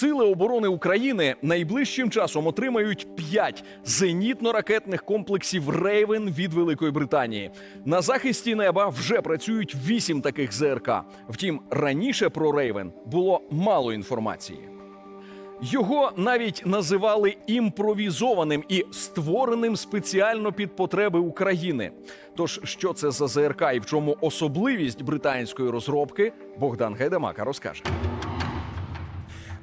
Сили оборони України найближчим часом отримають 5 зенітно-ракетних комплексів Рейвен від Великої Британії. На захисті неба вже працюють 8 таких ЗРК. Втім, раніше про Рейвен було мало інформації. Його навіть називали імпровізованим і створеним спеціально під потреби України. Тож, що це за ЗРК і в чому особливість британської розробки, Богдан Гайдамака розкаже.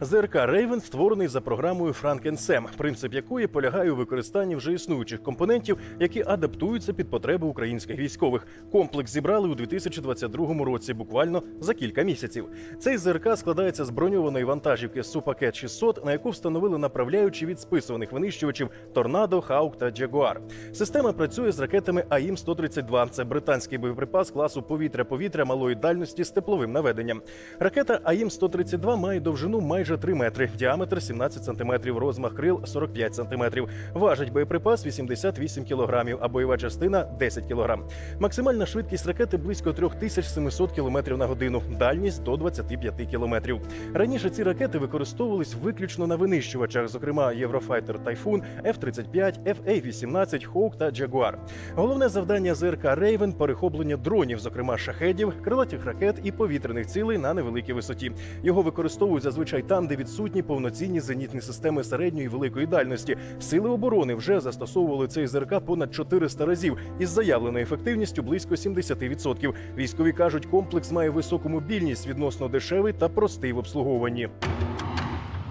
ЗРК Рейвен створений за програмою Franken-SEM, принцип якої полягає у використанні вже існуючих компонентів, які адаптуються під потреби українських військових. Комплекс зібрали у 2022 році, буквально за кілька місяців. Цей ЗРК складається з броньованої вантажівки Супакет 600, на яку встановили направляючі від списуваних винищувачів Торнадо, Хаук та Джагуар. Система працює з ракетами АІМ 132 Це британський боєприпас класу повітря-повітря малої дальності з тепловим наведенням. Ракета АІМ 132 має довжину майже 3 метри, діаметр 17 сантиметрів, розмах крил 45 сантиметрів. Важить боєприпас 88 кілограмів, а бойова частина 10 кілограм. Максимальна швидкість ракети близько 3700 кілометрів на годину, дальність до 25 кілометрів. Раніше ці ракети використовувались виключно на винищувачах, зокрема Єврофайтер Тайфун, F-35, FA-18, Хоук та Джагуар. Головне завдання ЗРК Рейвен перехоплення дронів, зокрема шахедів, крилатих ракет і повітряних цілей на невеликій висоті. Його використовують зазвичай там, де відсутні повноцінні зенітні системи середньої і великої дальності. Сили оборони вже застосовували цей ЗРК понад 400 разів із заявленою ефективністю близько 70%. Військові кажуть, комплекс має високу мобільність, відносно дешевий та простий в обслуговуванні.